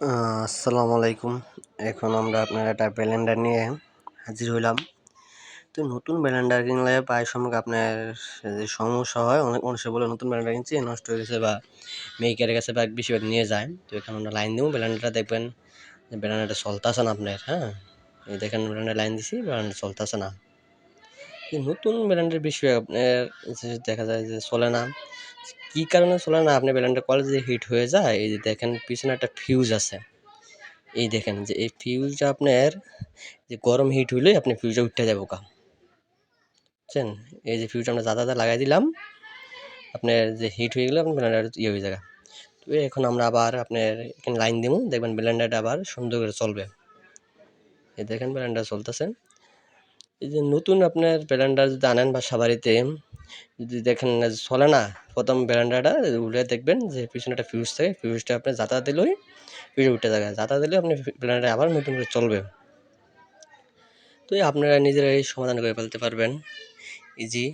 আসসালামু আলাইকুম। এখন আমরা আপনার একটা ব্লেন্ডার নিয়ে হাজির হইলাম। তো নতুন ব্লেন্ডার কিনলে প্রায় সময় আপনার যে সমস্যা হয়, অনেক মানুষের বলে নতুন ব্লেন্ডার কিনছি, নষ্ট হয়ে গেছে বা মেকারের কাছে বা বেশিরভাগ নিয়ে যায়। তো এখানে আমরা লাইন দেবো, ব্লেন্ডারটা দেখবেন যে ব্লেন্ডারটা চলতেছে না আপনার হ্যাঁ? এই দেখেন ব্লেন্ডার লাইন দিছি, ব্লেন্ডার চলতেছে না। এই নতুন ব্র্যান্ডের বেশিরভাগ আপনার দেখা যায় যে চলে না কি কারণে চলে না আপনি কলেজ যে হিট হয়ে যায়? এই যে দেখেন, পিছনে একটা ফিউজ আছে। এই দেখেন যে এই ফিউজটা আপনার যে গরম হিট হইলে আপনি ফিউজটা উঠতে যাব কা বুঝছেন? এই যে ফিউজটা আমরা দাদা লাগাই দিলাম, আপনার যে হিট হয়ে গেলে আপনার ব্লেন্ডার ইয়ে হয়ে যাবে। তো এখন আমরা আবার আপনার এখানে লাইন দিব দেখবেন ব্লেন্ডারটা আবার সুন্দর করে চলবে। এই দেখেন ব্লেন্ডার চলতেছে। এই যে নতুন আপনার ব্লেন্ডার যদি আনেন বা সাবারিতে যদি দেখেন না চলে না, প্রথম ব্লেন্ডারটা উঠে দেখবেন যে পিছনে একটা ফিউজ থাকে ফিউজটা আপনি যাতা দিলেই ফিউজ উঠে থাকে যাতা দিলে আপনি ব্লেন্ডার আবার নতুন করে চলবে। তো আপনারা নিজেরাই সমাধান করে ফেলতে পারবেন। ইজি